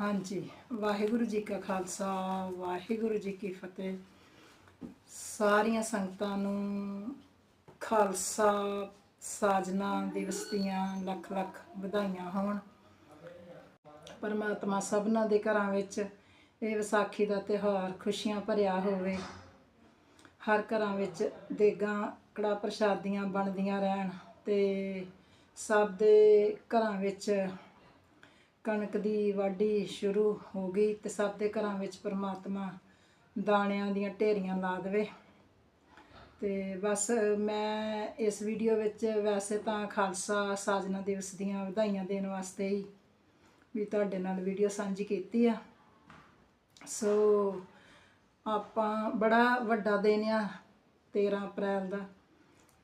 ਹਾਂਜੀ, ਵਾਹਿਗੁਰੂ ਜੀ ਕਾ ਖਾਲਸਾ, ਵਾਹਿਗੁਰੂ ਜੀ ਕੀ ਫਤਿਹ। ਸਾਰੀਆਂ ਸੰਗਤਾਂ ਨੂੰ ਖਾਲਸਾ ਸਾਜਨਾ ਦਿਵਸ ਦੀਆਂ ਲੱਖ ਲੱਖ ਵਧਾਈਆਂ ਹੋਣ। ਪਰਮਾਤਮਾ ਸਭਨਾਂ ਦੇ ਘਰਾਂ ਵਿੱਚ ਇਹ ਵਿਸਾਖੀ ਦਾ ਤਿਉਹਾਰ ਖੁਸ਼ੀਆਂ ਭਰਿਆ ਹੋਵੇ। ਹਰ ਘਰਾਂ ਵਿੱਚ ਦੇਗਾਂ, ਕੜਾ ਪ੍ਰਸ਼ਾਦੀਆਂ ਬਣਦੀਆਂ ਰਹਿਣ ਤੇ ਸਭ ਦੇ ਘਰਾਂ ਵਿੱਚ ਕਣਕ ਦੀ ਵਾਢੀ ਸ਼ੁਰੂ ਹੋ ਗਈ ਤੇ ਸਭ ਦੇ ਘਰਾਂ ਵਿੱਚ ਪਰਮਾਤਮਾ ਦਾਣਿਆਂ ਦੀਆਂ ਢੇਰੀਆਂ ਲਾ ਦੇਵੇ। ਤੇ ਬਸ ਮੈਂ ਇਸ ਵੀਡੀਓ ਵਿੱਚ ਵੈਸੇ ਤਾਂ ਖਾਲਸਾ ਸਾਜਨਾ ਦਿਵਸ ਦੀਆਂ ਵਧਾਈਆਂ ਦੇਣ ਵਾਸਤੇ ਹੀ ਵੀ ਤੁਹਾਡੇ ਨਾਲ ਵੀਡੀਓ ਸਾਂਝੀ ਕੀਤੀ ਆ। ਸੋ ਆਪਾਂ ਬੜਾ ਵੱਡਾ ਦਿਨ ਆ 13 ਅਪ੍ਰੈਲ ਦਾ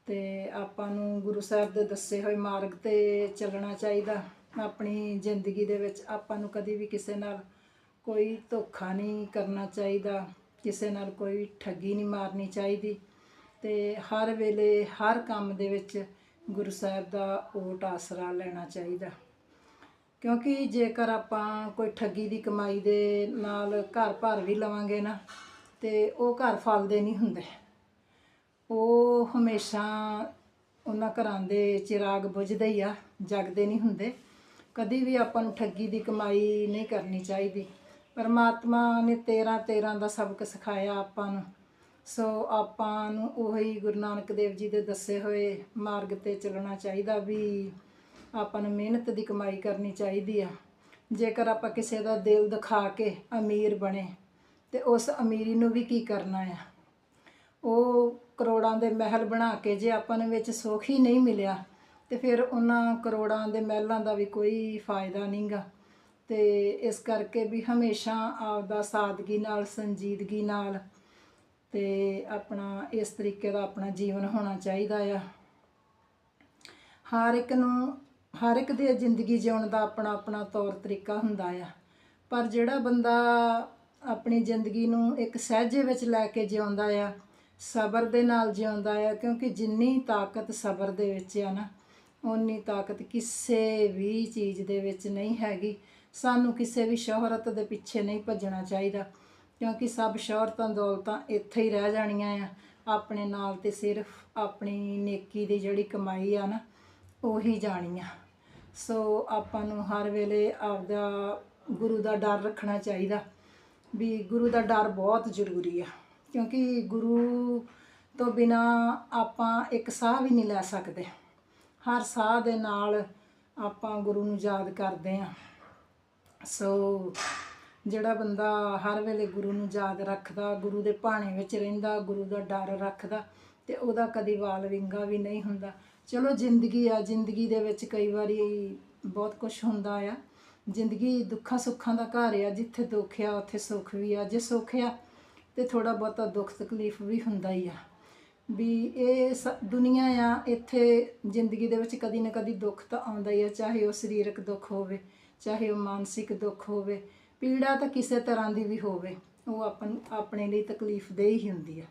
ਤੇ ਆਪਾਂ ਨੂੰ ਗੁਰੂ ਸਾਹਿਬ ਦੇ ਦੱਸੇ ਹੋਏ ਮਾਰਗ ਤੇ ਚੱਲਣਾ ਚਾਹੀਦਾ। ਆਪਣੀ ਜ਼ਿੰਦਗੀ ਦੇ ਵਿੱਚ ਆਪਾਂ ਨੂੰ ਕਦੀ ਵੀ ਕਿਸੇ ਨਾਲ ਕੋਈ ਧੋਖਾ ਨਹੀਂ ਕਰਨਾ ਚਾਹੀਦਾ, ਕਿਸੇ ਨਾਲ ਕੋਈ ਠੱਗੀ ਨਹੀਂ ਮਾਰਨੀ ਚਾਹੀਦੀ ਤੇ ਹਰ ਵੇਲੇ, ਹਰ ਕੰਮ ਦੇ ਵਿੱਚ ਗੁਰੂ ਸਾਹਿਬ ਦਾ ਓਟ ਆਸਰਾ ਲੈਣਾ ਚਾਹੀਦਾ। ਕਿਉਂਕਿ ਜੇਕਰ ਆਪਾਂ ਕੋਈ ਠੱਗੀ ਦੀ ਕਮਾਈ ਦੇ ਨਾਲ ਘਰ ਭਰ ਵੀ ਲਵਾਂਗੇ ਨਾ, ਤੇ ਉਹ ਘਰ ਫਲਦੇ ਨਹੀਂ ਹੁੰਦੇ। ਉਹ ਹਮੇਸ਼ਾ ਉਹਨਾਂ ਘਰਾਂ ਦੇ ਚਿਰਾਗ ਬੁਝਦੇ ਹੀ ਆ, ਜਗਦੇ ਨਹੀਂ ਹੁੰਦੇ। ਕਦੀ ਵੀ ਆਪਾਂ ਨੂੰ ਠੱਗੀ ਦੀ ਕਮਾਈ ਨਹੀਂ ਕਰਨੀ ਚਾਹੀਦੀ। ਪਰਮਾਤਮਾ ਨੇ 13 13 ਦਾ ਸਬਕ ਸਿਖਾਇਆ ਆਪਾਂ ਨੂੰ। ਸੋ ਆਪਾਂ ਨੂੰ ਉਹੀ ਗੁਰੂ ਨਾਨਕ ਦੇਵ ਜੀ ਦੇ ਦੱਸੇ ਹੋਏ ਮਾਰਗ ਤੇ ਚੱਲਣਾ ਚਾਹੀਦਾ ਵੀ ਆਪਾਂ ਨੂੰ ਮਿਹਨਤ ਦੀ ਕਮਾਈ ਕਰਨੀ ਚਾਹੀਦੀ ਆ। ਜੇਕਰ ਆਪਾਂ ਕਿਸੇ ਦਾ ਦਿਲ ਦਿਖਾ ਕੇ ਅਮੀਰ ਬਣੇ, ਤੇ ਉਸ ਅਮੀਰੀ ਨੂੰ ਵੀ ਕੀ ਕਰਨਾ ਆ? ਉਹ ਕਰੋੜਾਂ ਦੇ ਮਹਿਲ ਬਣਾ ਕੇ ਜੇ ਆਪਾਂ ਨੂੰ ਵਿੱਚ ਸੁੱਖ ਹੀ ਨਹੀਂ ਮਿਲਿਆ ਤੇ ਫਿਰ ਉਹਨਾਂ ਕਰੋੜਾਂ ਦੇ ਮਹਿਲਾਂ ਦਾ ਵੀ ਕੋਈ ਫਾਇਦਾ ਨਹੀਂਗਾ। ਤੇ ਇਸ ਕਰਕੇ ਵੀ ਹਮੇਸ਼ਾ ਆਪਦਾ ਸਾਦਗੀ ਨਾਲ, ਸੰਜੀਦਗੀ ਨਾਲ ਤੇ ਆਪਣਾ ਇਸ ਤਰੀਕੇ ਦਾ ਆਪਣਾ ਜੀਵਨ ਹੋਣਾ ਚਾਹੀਦਾ ਆ। ਹਰ ਇੱਕ ਨੂੰ, ਹਰ ਇੱਕ ਦੇ ਜ਼ਿੰਦਗੀ ਜਿਉਣ ਦਾ ਆਪਣਾ ਆਪਣਾ ਤੌਰ ਤਰੀਕਾ ਹੁੰਦਾ ਆ। ਪਰ ਜਿਹੜਾ ਬੰਦਾ ਆਪਣੀ ਜ਼ਿੰਦਗੀ ਨੂੰ ਇੱਕ ਸਹਿਜੇ ਵਿੱਚ ਲੈ ਕੇ ਜਿਉਂਦਾ ਆ, ਸਬਰ ਦੇ ਨਾਲ ਜਿਉਂਦਾ ਆ, ਕਿਉਂਕਿ ਜਿੰਨੀ ਤਾਕਤ ਸਬਰ ਦੇ ਵਿੱਚ ਆ ਨਾ ਉਨੀ ਤਾਕਤ ਕਿਸੇ ਵੀ ਚੀਜ਼ ਦੇ ਵਿੱਚ ਨਹੀਂ ਹੈਗੀ। ਸਾਨੂੰ ਕਿਸੇ ਵੀ ਸ਼ੋਹਰਤ ਦੇ ਪਿੱਛੇ ਨਹੀਂ ਭੱਜਣਾ ਚਾਹੀਦਾ, ਕਿਉਂਕਿ ਸਭ ਸ਼ੋਹਰਤਾਂ ਦੌਲਤਾਂ ਇੱਥੇ ਹੀ ਰਹਿ ਜਾਣੀਆਂ ਆ। ਆਪਣੇ ਨਾਲ ਤੇ ਸਿਰਫ ਆਪਣੀ ਨੇਕੀ ਦੀ ਜਿਹੜੀ ਕਮਾਈ ਆ ਨਾ, ਉਹੀ ਜਾਣੀ ਆ ਸੋ ਆਪਾਂ ਨੂੰ ਹਰ ਵੇਲੇ ਆਪਦਾ ਗੁਰੂ ਦਾ ਡਰ ਰੱਖਣਾ ਚਾਹੀਦਾ ਵੀ ਗੁਰੂ ਦਾ ਡਰ ਬਹੁਤ ਜ਼ਰੂਰੀ ਆ, ਕਿਉਂਕਿ ਗੁਰੂ ਤੋਂ ਬਿਨਾ ਆਪਾਂ ਇੱਕ ਸਾਹ ਵੀ ਨਹੀਂ ਲੈ ਸਕਦੇ। ਹਰ ਸਾਹ ਦੇ ਨਾਲ ਆਪਾਂ ਗੁਰੂ ਨੂੰ ਯਾਦ ਕਰਦੇ ਆ ਸੋ ਜਿਹੜਾ ਬੰਦਾ ਹਰ ਵੇਲੇ ਗੁਰੂ ਨੂੰ ਯਾਦ ਰੱਖਦਾ, ਗੁਰੂ ਦੇ ਭਾਣੇ ਵਿੱਚ ਰਹਿੰਦਾ, ਗੁਰੂ ਦਾ ਡਰ ਰੱਖਦਾ ਤੇ ਉਹਦਾ ਕਦੀ ਵਾਲ ਵਿੰਗਾ ਵੀ ਨਹੀਂ ਹੁੰਦਾ। ਚਲੋ ਜ਼ਿੰਦਗੀ ਆ, ਜ਼ਿੰਦਗੀ ਦੇ ਵਿੱਚ ਕਈ ਵਾਰੀ ਬਹੁਤ ਕੁਝ ਹੁੰਦਾ ਆ। ਜ਼ਿੰਦਗੀ ਦੁੱਖਾਂ ਸੁੱਖਾਂ ਦਾ ਘਰ ਆ, ਜਿੱਥੇ ਦੁੱਖ ਆ, ਉੱਥੇ ਸੁੱਖ ਵੀ ਆ। ਜੇ ਸੁੱਖ ਆ ਤੇ ਥੋੜਾ ਬਹੁਤਾ ਦੁੱਖ ਤਕਲੀਫ ਵੀ ਹੁੰਦਾ ਹੀ ਆ। ਵੀ ਇਹ ਸ- ਦੁਨੀਆ ਆ, ਇੱਥੇ ਜ਼ਿੰਦਗੀ ਦੇ ਵਿੱਚ ਕਦੀ ਨਾ ਕਦੀ ਦੁੱਖ ਤਾਂ ਆਉਂਦਾ ਹੀ ਆ, ਚਾਹੇ ਉਹ ਸਰੀਰਕ ਦੁੱਖ ਹੋਵੇ, ਚਾਹੇ ਉਹ ਮਾਨਸਿਕ ਦੁੱਖ ਹੋਵੇ, ਪੀੜਾ ਤਾਂ ਕਿਸੇ ਤਰ੍ਹਾਂ ਦੀ ਵੀ ਹੋਵੇ, ਉਹ ਆਪਨ, ਆਪਣੇ ਲਈ ਤਕਲੀਫ ਦੇ ਹੀ ਹੁੰਦੀ ਆ।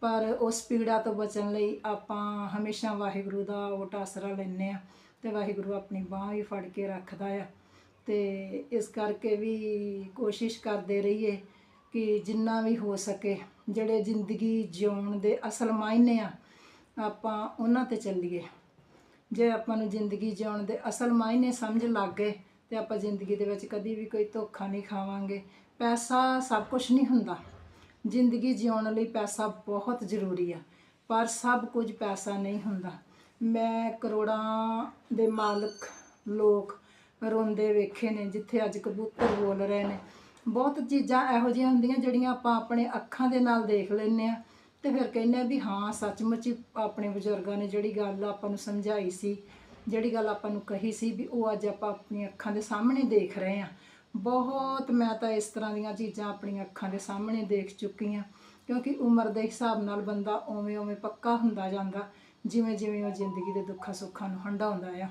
ਪਰ ਉਸ ਪੀੜਾ ਤੋਂ ਬਚਣ ਲਈ ਆਪਾਂ ਹਮੇਸ਼ਾ ਵਾਹਿਗੁਰੂ ਦਾ ਓਟ ਆਸਰਾ ਲੈਂਦੇ ਆ ਤੇ ਵਾਹਿਗੁਰੂ ਆਪਣੀ ਬਾਹ ਵੀ ਫੜ ਕੇ ਰੱਖਦਾ ਆ ਤੇ ਇਸ ਕਰਕੇ ਵੀ ਕੋਸ਼ਿਸ਼ ਕਰਦੇ ਰਹੀਏ ਕਿ ਜਿੰਨਾ ਵੀ ਹੋ ਸਕੇ, ਜਿਹੜੇ ਜ਼ਿੰਦਗੀ ਜਿਉਣ ਦੇ ਅਸਲ ਮਾਇਨੇ ਆ, ਆਪਾਂ ਉਹਨਾਂ ਤੇ ਚੱਲੀਏ। ਜੇ ਆਪਾਂ ਨੂੰ ਜ਼ਿੰਦਗੀ ਜਿਉਣ ਦੇ ਅਸਲ ਮਾਇਨੇ ਸਮਝ ਲੱਗ ਗਏ, ਤੇ ਆਪਾਂ ਜ਼ਿੰਦਗੀ ਦੇ ਵਿੱਚ ਕਦੀ ਵੀ ਕੋਈ ਧੋਖਾ ਨਹੀਂ ਖਾਵਾਂਗੇ। ਪੈਸਾ ਸਭ ਕੁਝ ਨਹੀਂ ਹੁੰਦਾ। ਜ਼ਿੰਦਗੀ ਜਿਉਣ ਲਈ ਪੈਸਾ ਬਹੁਤ ਜ਼ਰੂਰੀ ਆ, ਪਰ ਸਭ ਕੁਝ ਪੈਸਾ ਨਹੀਂ ਹੁੰਦਾ। ਮੈਂ ਕਰੋੜਾਂ ਦੇ ਮਾਲਕ ਲੋਕ ਰੋਂਦੇ ਵੇਖੇ ਨੇ, ਜਿੱਥੇ ਅੱਜ ਕਬੂਤਰ ਬੋਲ ਰਹੇ ਨੇ। ਬਹੁਤ ਚੀਜ਼ਾਂ ਇਹੋ ਜਿਹੀਆਂ ਹੁੰਦੀਆਂ ਜਿਹੜੀਆਂ ਆਪਾਂ ਆਪਣੇ ਅੱਖਾਂ ਦੇ ਨਾਲ ਦੇਖ ਲੈਂਦੇ ਆ ਤੇ ਫਿਰ ਕਹਿੰਦੇ ਆ ਵੀ ਹਾਂ, ਸੱਚਮੁੱਚ ਆਪਣੇ ਬਜ਼ੁਰਗਾਂ ਨੇ ਜਿਹੜੀ ਗੱਲ ਆਪਾਂ ਨੂੰ ਸਮਝਾਈ ਸੀ, ਜਿਹੜੀ ਗੱਲ ਆਪਾਂ ਨੂੰ ਕਹੀ ਸੀ ਵੀ ਉਹ ਅੱਜ ਆਪਾਂ ਆਪਣੀਆਂ ਅੱਖਾਂ ਦੇ ਸਾਹਮਣੇ ਦੇਖ ਰਹੇ ਆ ਬਹੁਤ ਮੈਂ ਤਾਂ ਇਸ ਤਰ੍ਹਾਂ ਦੀਆਂ ਚੀਜ਼ਾਂ ਆਪਣੀਆਂ ਅੱਖਾਂ ਦੇ ਸਾਹਮਣੇ ਦੇਖ ਚੁੱਕੀ ਆ ਕਿਉਂਕਿ ਉਮਰ ਦੇ ਹਿਸਾਬ ਨਾਲ ਬੰਦਾ ਉਵੇਂ ਉਵੇਂ ਪੱਕਾ ਹੁੰਦਾ ਜਾਂਦਾ, ਜਿਵੇਂ ਜਿਵੇਂ ਉਹ ਜ਼ਿੰਦਗੀ ਦੇ ਦੁੱਖਾਂ ਸੁੱਖਾਂ ਨੂੰ ਹੰਡਾਉਂਦਾ ਆ।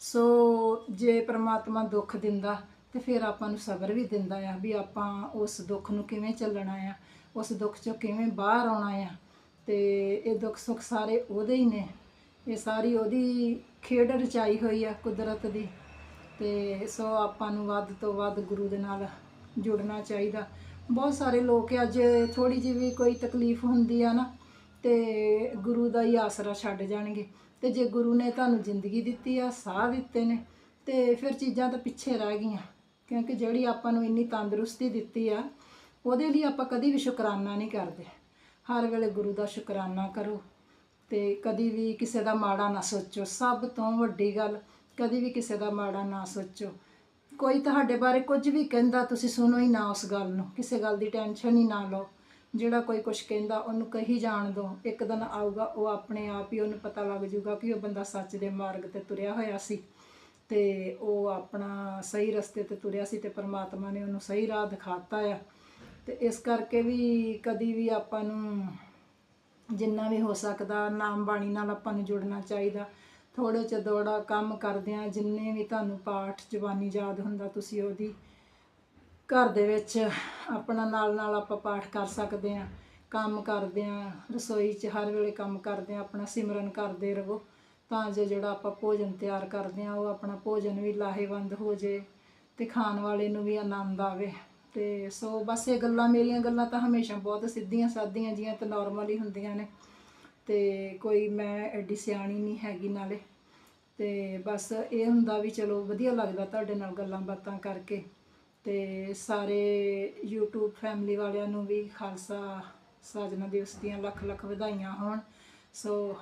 ਸੋ ਜੇ ਪ੍ਰਮਾਤਮਾ ਦੁੱਖ ਦਿੰਦਾ ਤੇ ਫਿਰ ਆਪਾਂ ਨੂੰ ਸਬਰ ਵੀ ਦਿੰਦਾ ਆ ਵੀ ਆਪਾਂ ਉਸ ਦੁੱਖ ਨੂੰ ਕਿਵੇਂ ਚੱਲਣਾ ਆ, ਉਸ ਦੁੱਖ ਚੋਂ ਕਿਵੇਂ ਬਾਹਰ ਆਉਣਾ ਆ। ਤੇ ਇਹ ਦੁੱਖ ਸੁੱਖ ਸਾਰੇ ਉਹਦੇ ਹੀ ਨੇ। ਇਹ ਸਾਰੀ ਉਹਦੀ ਖੇਡ ਰਚਾਈ ਹੋਈ ਆ ਕੁਦਰਤ ਦੀ। ਤੇ ਸੋ ਆਪਾਂ ਨੂੰ ਵੱਧ ਤੋਂ ਵੱਧ ਗੁਰੂ ਦੇ ਨਾਲ ਜੁੜਨਾ ਚਾਹੀਦਾ। ਬਹੁਤ ਸਾਰੇ ਲੋਕ ਅੱਜ ਥੋੜੀ ਜਿਹੀ ਵੀ ਕੋਈ ਤਕਲੀਫ ਹੁੰਦੀ ਆ ਨਾ, ਤੇ ਗੁਰੂ ਦਾ ਹੀ ਆਸਰਾ ਛੱਡ ਜਾਣਗੇ। ਤੇ ਜੇ ਗੁਰੂ ਨੇ ਤੁਹਾਨੂੰ ਜ਼ਿੰਦਗੀ ਦਿੱਤੀ ਆ, ਸਾਹ ਦਿੱਤੇ ਨੇ, ਤੇ ਫਿਰ ਚੀਜ਼ਾਂ ਤਾਂ ਪਿੱਛੇ ਰਹਿ ਗਈਆਂ। ਕਿਉਂਕਿ ਜਿਹੜੀ ਆਪਾਂ ਨੂੰ ਇੰਨੀ ਤੰਦਰੁਸਤੀ ਦਿੱਤੀ ਆ, ਉਹਦੇ ਲਈ ਆਪਾਂ ਕਦੀ ਵੀ ਸ਼ੁਕਰਾਨਾ ਨਹੀਂ ਕਰਦੇ। ਹਰ ਵੇਲੇ ਗੁਰੂ ਦਾ ਸ਼ੁਕਰਾਨਾ ਕਰੋ ਤੇ ਕਦੀ ਵੀ ਕਿਸੇ ਦਾ ਮਾੜਾ ਨਾ ਸੋਚੋ। ਸਭ ਤੋਂ ਵੱਡੀ ਗੱਲ, ਕਦੀ ਵੀ ਕਿਸੇ ਦਾ ਮਾੜਾ ਨਾ ਸੋਚੋ। ਕੋਈ ਤੁਹਾਡੇ ਬਾਰੇ ਕੁਝ ਵੀ ਕਹਿੰਦਾ, ਤੁਸੀਂ ਸੁਣੋ ਹੀ ਨਾ ਉਸ ਗੱਲ ਨੂੰ। ਕਿਸੇ ਗੱਲ ਦੀ ਟੈਨਸ਼ਨ ਹੀ ਨਾ ਲਓ। ਜਿਹੜਾ ਕੋਈ ਕੁਝ ਕਹਿੰਦਾ, ਉਹਨੂੰ ਕਹੀ ਜਾਣ ਦਿਓ ਇੱਕ ਦਿਨ ਆਊਗਾ, ਉਹ ਆਪਣੇ ਆਪ ਹੀ ਉਹਨੂੰ ਪਤਾ ਲੱਗ ਜਾਊਗਾ ਕਿ ਉਹ ਬੰਦਾ ਸੱਚ ਦੇ ਮਾਰਗ ਤੇ ਤੁਰਿਆ ਹੋਇਆ ਸੀ। ਤੇ ਉਹ ਆਪਣਾ ਸਹੀ ਰਸਤੇ ਤੇ ਤੁਰਿਆ ਸੀ ਤੇ ਪਰਮਾਤਮਾ ਨੇ ਉਹਨੂੰ ਸਹੀ ਰਾਹ ਦਿਖਾਤਾ ਆ। ਤੇ ਇਸ ਕਰਕੇ ਵੀ ਕਦੀ ਵੀ ਆਪਾਂ ਨੂੰ ਜਿੰਨਾ ਵੀ ਹੋ ਸਕਦਾ ਨਾਮ ਬਾਣੀ ਨਾਲ ਆਪਾਂ ਨੂੰ ਜੁੜਨਾ ਚਾਹੀਦਾ। ਥੋੜੇ ਚ ਦੌੜਾ ਕੰਮ ਕਰਦੇ ਕਰਦਿਆਂ ਜਿੰਨੇ ਵੀ ਤੁਹਾਨੂੰ ਪਾਠ ਜ਼ਬਾਨੀ ਯਾਦ ਹੁੰਦਾ ਤੁਸੀਂ ਉਹਦੀ ਘਰ ਦੇ ਵਿੱਚ ਆਪਣਾ ਨਾਲ ਨਾਲ ਆਪਾਂ ਪਾਠ ਕਰ ਸਕਦੇ ਹਾਂ, ਕੰਮ ਕਰਦੇ ਹਾਂ, ਰਸੋਈ 'ਚ ਹਰ ਵੇਲੇ ਕੰਮ ਕਰਦੇ ਹਾਂ, ਆਪਣਾ ਸਿਮਰਨ ਕਰਦੇ ਰਹੋ। ਤਾਂ ਜੋ ਜਿਹੜਾ ਆਪਾਂ ਭੋਜਨ ਤਿਆਰ ਕਰਦੇ ਹਾਂ, ਉਹ ਆਪਣਾ ਭੋਜਨ ਵੀ ਲਾਹੇਵੰਦ ਹੋ ਜੇ ਤੇ ਖਾਣ ਵਾਲੇ ਨੂੰ ਵੀ ਆਨੰਦ ਆਵੇ। ਤੇ ਸੋ ਬਸ ਇਹ ਗੱਲਾਂ, ਮੇਰੀਆਂ ਗੱਲਾਂ ਤਾਂ ਹਮੇਸ਼ਾ ਬਹੁਤ ਸਿੱਧੀਆਂ ਸਾਦੀਆਂ ਜੀਆਂ ਤੇ ਨਾਰਮਲ ਹੀ ਹੁੰਦੀਆਂ ਨੇ। ਤੇ ਕੋਈ ਮੈਂ ਐਡੀ ਸਿਆਣੀ ਨਹੀਂ ਹੈਗੀ ਨਾਲੇ। ਤੇ ਬਸ ਇਹ ਹੁੰਦਾ ਵੀ ਚਲੋ ਵਧੀਆ ਲੱਗਦਾ ਤੁਹਾਡੇ ਨਾਲ ਗੱਲਾਂ ਬਾਤਾਂ ਕਰਕੇ। ਤੇ ਸਾਰੇ YouTube ਫੈਮਿਲੀ ਵਾਲਿਆਂ ਨੂੰ ਵੀ ਖਾਲਸਾ ਸਾਜਨਾ ਦਿਵਸ ਦੀਆਂ ਲੱਖ ਲੱਖ ਵਧਾਈਆਂ ਹੋਣ। ਸੋ ਹਰ